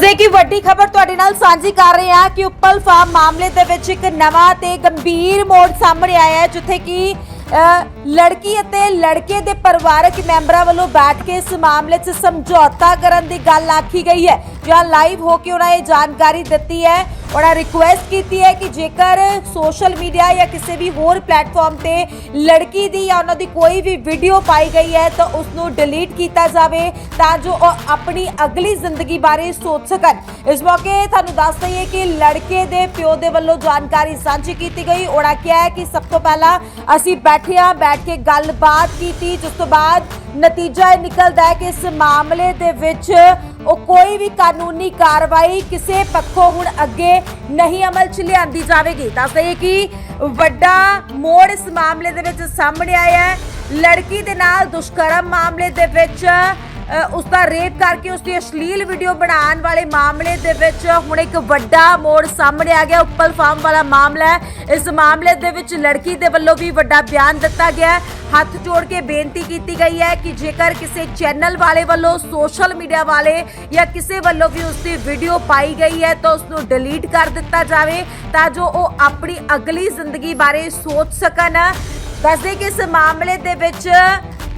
ਜੇ ਕਿ ਵੱਡੀ ਖਬਰ ਤੁਹਾਡੇ ਨਾਲ ਸਾਂਝੀ ਕਰ ਰਹੇ ਹਾਂ ਕਿ ਉੱਪਲ ਫਾਰਮ ਮਾਮਲੇ ਦੇ ਵਿੱਚ ਇੱਕ ਨਵਾਂ ਤੇ ਗੰਭੀਰ ਮੋੜ ਸਾਹਮਣੇ ਆਇਆ ਹੈ, ਜਿੱਥੇ ਕਿ ਲੜਕੀ ਅਤੇ ਲੜਕੇ ਦੇ ਪਰਿਵਾਰਕ ਮੈਂਬਰਾਂ ਵੱਲੋਂ ਬੈਠ ਕੇ ਇਸ ਮਾਮਲੇ 'ਚ ਸਮਝੌਤਾ ਕਰਨ ਦੀ ਗੱਲ ਆਖੀ ਗਈ ਹੈ। ਜਾਂ ਲਾਈਵ ਹੋ ਕੇ ਉਹਨਾਂ ਇਹ ਜਾਣਕਾਰੀ ਦਿੱਤੀ ਹੈ। ਉਹਨਾਂ ਰਿਕੁਐਸਟ ਕੀਤੀ ਹੈ ਕਿ ਜੇਕਰ ਸੋਸ਼ਲ ਮੀਡੀਆ ਜਾਂ ਕਿਸੇ ਵੀ ਹੋਰ ਪਲੇਟਫਾਰਮ ਤੇ ਲੜਕੀ ਦੀ ਜਾਂ ਉਹਨਾਂ ਦੀ ਕੋਈ ਵੀ ਵੀਡੀਓ ਪਾਈ ਗਈ ਹੈ ਤਾਂ ਉਸ ਨੂੰ ਡਿਲੀਟ ਕੀਤਾ ਜਾਵੇ ਤਾਂ ਜੋ ਉਹ ਆਪਣੀ ਅਗਲੀ ਜ਼ਿੰਦਗੀ ਬਾਰੇ ਸੋਚ ਸਕਣ। ਇਸ ਮੌਕੇ ਤੁਹਾਨੂੰ ਦੱਸ ਦਈਏ ਕਿ ਲੜਕੇ ਦੇ ਪਿਓ ਦੇ ਵੱਲੋਂ ਜਾਣਕਾਰੀ ਸਾਂਝੀ ਕੀਤੀ ਗਈ। ਉਹਨਾਂ ਕਿਹਾ ਹੈ ਕਿ ਸਭ ਤੋਂ ਪਹਿਲਾਂ ਅਸੀਂ ਬੈਠਿਆ ਬੈਠ ਕੇ ਗੱਲਬਾਤ ਕੀਤੀ, ਜਿਸ ਤੋਂ ਬਾਅਦ ਨਤੀਜਾ ਇਹ ਨਿਕਲਦਾ ਹੈ ਕਿ ਇਸ ਮਾਮਲੇ ਦੇ ਵਿੱਚ ਉਹ ਕੋਈ ਵੀ ਕਾਨੂੰਨੀ ਕਾਰਵਾਈ ਕਿਸੇ ਪੱਖੋਂ ਹੁਣ ਅੱਗੇ ਨਹੀਂ ਅਮਲ 'ਚ ਲਿਆਂਦੀ ਜਾਵੇਗੀ। ਦੱਸ ਦਈਏ ਕਿ ਵੱਡਾ ਮੋੜ ਇਸ ਮਾਮਲੇ ਦੇ ਵਿੱਚ ਸਾਹਮਣੇ ਆਇਆ ਹੈ। ਲੜਕੀ ਦੇ ਨਾਲ ਦੁਸ਼ਕਰਮ ਮਾਮਲੇ ਦੇ ਵਿੱਚ ਉਸ ਦਾ ਰੇਪ ਕਰਕੇ ਉਸ ਦੀ ਅਸ਼ਲੀਲ ਵੀਡੀਓ ਬਣਾਉਣ ਵਾਲੇ ਮਾਮਲੇ ਦੇ ਵਿੱਚ ਹੁਣ ਇੱਕ ਵੱਡਾ ਮੋੜ ਸਾਹਮਣੇ ਆ ਗਿਆ, ਉੱਪਲ ਫਾਰਮ ਵਾਲਾ ਮਾਮਲਾ ਹੈ। ਇਸ ਮਾਮਲੇ ਦੇ ਵਿੱਚ ਲੜਕੀ ਦੇ ਵੱਲੋਂ ਵੀ ਵੱਡਾ ਬਿਆਨ ਦਿੱਤਾ ਗਿਆ ਹੈ। ਹੱਥ ਜੋੜ ਕੇ ਬੇਨਤੀ ਕੀਤੀ ਗਈ ਹੈ ਕਿ ਜੇਕਰ ਕਿਸੇ ਚੈਨਲ ਵਾਲੇ ਵੱਲੋਂ, ਸੋਸ਼ਲ ਮੀਡੀਆ ਵਾਲੇ ਜਾਂ ਕਿਸੇ ਵੱਲੋਂ ਵੀ ਉਸ ਦੀ ਵੀਡੀਓ ਪਾਈ ਗਈ ਹੈ ਤਾਂ ਉਸ ਨੂੰ ਡਿਲੀਟ ਕਰ ਦਿੱਤਾ ਜਾਵੇ ਤਾਂ ਜੋ ਉਹ ਆਪਣੀ ਅਗਲੀ ਜ਼ਿੰਦਗੀ ਬਾਰੇ ਸੋਚ ਸਕਣ। ਦੱਸਦੇ ਕਿ ਇਸ ਮਾਮਲੇ ਦੇ ਵਿੱਚ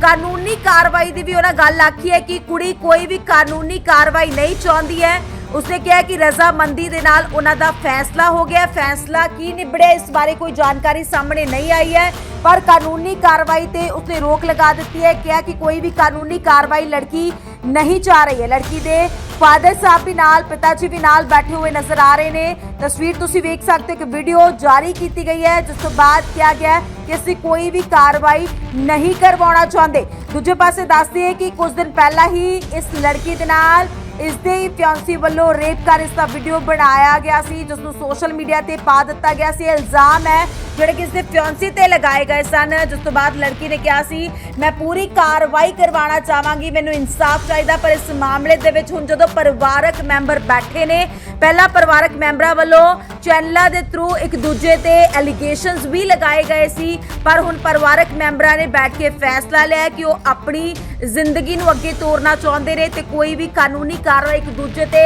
ਕਾਨੂੰਨੀ ਕਾਰਵਾਈ ਦੀ ਵੀ ਉਹਨਾਂ ਗੱਲ ਆਖੀ ਹੈ ਕਿ ਕੁੜੀ ਕੋਈ ਵੀ ਕਾਨੂੰਨੀ ਕਾਰਵਾਈ ਨਹੀਂ ਚਾਹੁੰਦੀ ਹੈ। ਉਸਨੇ ਕਿਹਾ ਕਿ ਰਜ਼ਾਮੰਦੀ ਦੇ ਨਾਲ ਉਹਨਾਂ ਦਾ ਫੈਸਲਾ ਹੋ ਗਿਆ। ਫੈਸਲਾ ਕੀ ਨਿਬੜਿਆ, ਇਸ ਬਾਰੇ ਕੋਈ ਜਾਣਕਾਰੀ ਸਾਹਮਣੇ ਨਹੀਂ ਆਈ ਹੈ। ਪਰ ਕਾਨੂੰਨੀ ਕਾਰਵਾਈ ਤੇ ਉਸਨੇ ਰੋਕ ਲਗਾ ਦਿੱਤੀ ਹੈ। ਕਿਹਾ ਕਿ ਕੋਈ ਵੀ ਕਾਨੂੰਨੀ ਕਾਰਵਾਈ ਲੜਕੀ ਨਹੀਂ ਚਾਹ ਰਹੀ ਹੈ। ਲੜਕੀ ਦੇ ਫਾਦਰ ਸਾਹਿਬ ਵੀ ਨਾਲ, ਪਿਤਾ ਜੀ ਵੀ ਨਾਲ ਬੈਠੇ ਹੋਏ ਨਜ਼ਰ ਆ ਰਹੇ ਨੇ। ਤਸਵੀਰ ਤੁਸੀਂ ਵੇਖ ਸਕਦੇ ਹੋ ਕਿ ਵੀਡੀਓ ਜਾਰੀ ਕੀਤੀ ਗਈ ਹੈ, ਜਿਸ ਤੋਂ ਬਾਅਦ ਕਿਹਾ ਗਿਆ ਕਿ ਅਸੀਂ ਕੋਈ ਵੀ ਕਾਰਵਾਈ ਨਹੀਂ ਕਰਵਾਉਣਾ ਚਾਹੁੰਦੇ। ਦੂਜੇ ਪਾਸੇ ਦੱਸਦੇ ਹੈ ਕਿ ਕੁਝ ਦਿਨ ਪਹਿਲਾਂ ਹੀ ਇਸ ਲੜਕੀ ਦੇ ਨਾਲ, ਇਸ ਦੇ ਹੀ ਫਿਆਂਸੀ ਵੱਲੋਂ ਰੇਪ ਕਰ ਇਸ ਦਾ ਵੀਡੀਓ ਬਣਾਇਆ ਗਿਆ ਸੀ, ਜਿਸ ਨੂੰ ਸੋਸ਼ਲ ਮੀਡੀਆ ਤੇ ਪਾ ਦਿੱਤਾ ਗਿਆ ਸੀ। ਇਲਜ਼ਾਮ ਹੈ ਜਿਹੜੇ ਕਿ ਇਸ ਦੇ ਫਿਆਂਸੀ ਤੇ ਲਗਾਏ ਗਏ ਸਨ। ਜਿਸ ਤੋਂ ਬਾਅਦ ਲੜਕੀ ਨੇ ਕਿਹਾ ਸੀ, ਮੈਂ ਪੂਰੀ ਕਾਰਵਾਈ ਕਰਵਾਉਣਾ ਚਾਹਾਂਗੀ, ਮੈਨੂੰ ਇਨਸਾਫ ਚਾਹੀਦਾ। ਪਰ ਇਸ ਮਾਮਲੇ ਦੇ ਵਿੱਚ ਹੁਣ ਜਦੋਂ ਪਰਿਵਾਰਕ ਮੈਂਬਰ ਬੈਠੇ ਨੇ, ਪਹਿਲਾਂ ਪਰਿਵਾਰਕ ਮੈਂਬਰਾਂ ਵੱਲੋਂ ਚੈਨਲਾਂ ਦੇ ਥਰੂ ਇੱਕ ਦੂਜੇ ਤੇ ਐਲੀਗੇਸ਼ਨਸ ਵੀ ਲਗਾਏ ਗਏ ਸੀ, ਪਰ ਹੁਣ ਪਰਿਵਾਰਕ ਮੈਂਬਰਾਂ ਨੇ ਬੈਠ ਕੇ ਫੈਸਲਾ ਲਿਆ ਕਿ ਉਹ ਆਪਣੀ ਜ਼ਿੰਦਗੀ ਨੂੰ ਅੱਗੇ ਤੋਰਨਾ ਚਾਹੁੰਦੇ ਨੇ ਤੇ ਕੋਈ ਵੀ ਕਾਨੂੰਨੀ ਕਾਰਵਾਈ ਇੱਕ ਦੂਜੇ ਤੇ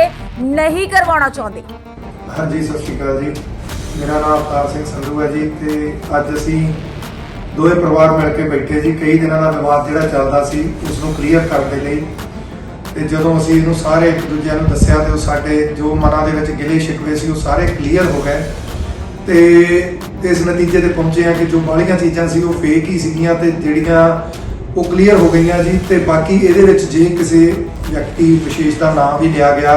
ਨਹੀਂ ਕਰਵਾਉਣਾ ਚਾਹੁੰਦੇ। ਹਾਂਜੀ, ਸਤਿ ਸ਼੍ਰੀ ਅਕਾਲ ਜੀ। ਮੇਰਾ ਨਾਮ ਅਵਤਾਰ ਸਿੰਘ ਸੰਧੂ ਹੈ ਜੀ ਤੇ ਅੱਜ ਅਸੀਂ ਦੋਵੇਂ ਪਰਿਵਾਰ ਮਿਲ ਕੇ ਬੈਠੇ ਜੀ। ਕਈ ਦਿਨਾਂ ਦਾ ਵਿਵਾਦ ਜਿਹੜਾ ਚੱਲਦਾ ਸੀ ਉਸ ਨੂੰ ਕਲੀਅਰ ਕਰਨ ਦੇ ਲਈ। ਤੇ ਜਦੋਂ ਅਸੀਂ ਇਹਨੂੰ ਸਾਰੇ ਇੱਕ ਦੂਜਿਆਂ ਨੂੰ ਦੱਸਿਆ ਤੇ ਉਹ ਸਾਡੇ ਜੋ ਮਨਾਂ ਦੇ ਵਿੱਚ ਗਿਲੇ ਸ਼ਿਕਵੇ ਸੀ, ਉਹ ਸਾਰੇ ਕਲੀਅਰ ਹੋ ਗਏ। ਤੇ ਇਸ ਨਤੀਜੇ ਤੇ ਪਹੁੰਚੇ ਆ ਕਿ ਜੋ ਬਾਲੀਆਂ ਚੀਜ਼ਾਂ ਸੀ, ਉਹ ਫੇਕ ਹੀ ਸੀਗੀਆਂ ਤੇ ਜਿਹੜੀਆਂ ਉਹ ਕਲੀਅਰ ਹੋ ਗਈਆਂ ਜੀ। ਤੇ ਬਾਕੀ ਇਹਦੇ ਵਿੱਚ ਜੇ ਕਿਸੇ ਵਿਅਕਤੀ ਵਿਸ਼ੇਸ਼ ਦਾ ਨਾਮ ਵੀ ਲਿਆ ਗਿਆ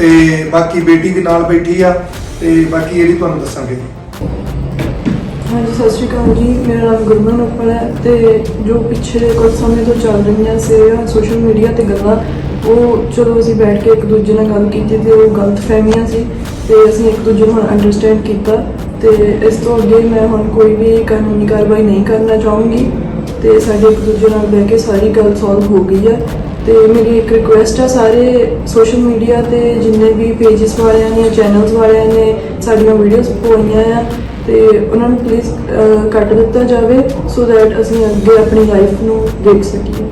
ਤੇ ਬਾਕੀ ਬੇਟੀ ਵੀ ਨਾਲ ਬੈਠੀ ਆ ਤੇ ਬਾਕੀ ਇਹਦੀ ਤੁਹਾਨੂੰ ਦੱਸਾਂਗੇ। ਹਾਂਜੀ, ਸਤਿ ਸ਼੍ਰੀ ਅਕਾਲ ਜੀ। ਮੇਰਾ ਨਾਮ ਗੁਰਮਨ ਉੱਪਲ ਹੈ ਤੇ ਜੋ ਪਿਛਲੇ ਕੁਝ ਸਮੇਂ ਤੋਂ ਚੱਲ ਰਹੀਆਂ ਸੀ ਸੋਸ਼ਲ ਮੀਡੀਆ ਤੇ ਗੱਲਾਂ, ਉਹ ਚਲੋ ਅਸੀਂ ਬੈਠ ਕੇ ਇੱਕ ਦੂਜੇ ਨਾਲ ਗੱਲ ਕੀਤੀ ਤੇ ਉਹ ਗਲਤ ਫਹਿਮੀਆਂ ਸੀ ਤੇ ਅਸੀਂ ਇੱਕ ਦੂਜੇ ਨੂੰ ਅੰਡਰਸਟੈਂਡ ਕੀਤਾ ਤੇ ਇਸ ਤੋਂ ਅੱਗੇ ਮੈਂ ਹੁਣ ਕੋਈ ਵੀ ਕਾਨੂੰਨੀ ਕਾਰਵਾਈ ਨਹੀਂ ਕਰਨਾ ਚਾਹੂੰਗੀ। ਤੇ ਸਾਡੇ ਇੱਕ ਦੂਜੇ ਨਾਲ ਬਹਿ ਕੇ ਸਾਰੀ ਗੱਲ ਸੋਲਵ ਹੋ ਗਈ ਹੈ ਤੇ ਮੇਰੀ ਇੱਕ ਰਿਕੁਐਸਟ ਹੈ ਸਾਰੇ ਸੋਸ਼ਲ ਮੀਡੀਆ ਤੇ ਜਿੰਨੇ ਵੀ ਪੇजेस ਵਾਲਿਆਂ ਨੇ ਚੈਨਲਸ ਵਾਲਿਆਂ ਨੇ ਸਾਡੀਆਂ ਵੀਡੀਓਜ਼ ਪਾਉਣੀਆਂ ਆ, ਤੇ ਉਹਨਾਂ ਨੂੰ ਪਲੀਜ਼ ਕੱਟ ਦਿੱਤਾ ਜਾਵੇ ਸੋ ਦੈਟ ਅਸੀਂ ਅੱਗੇ ਆਪਣੀ ਲਾਈਫ ਨੂੰ ਦੇਖ ਸਕੀਏ।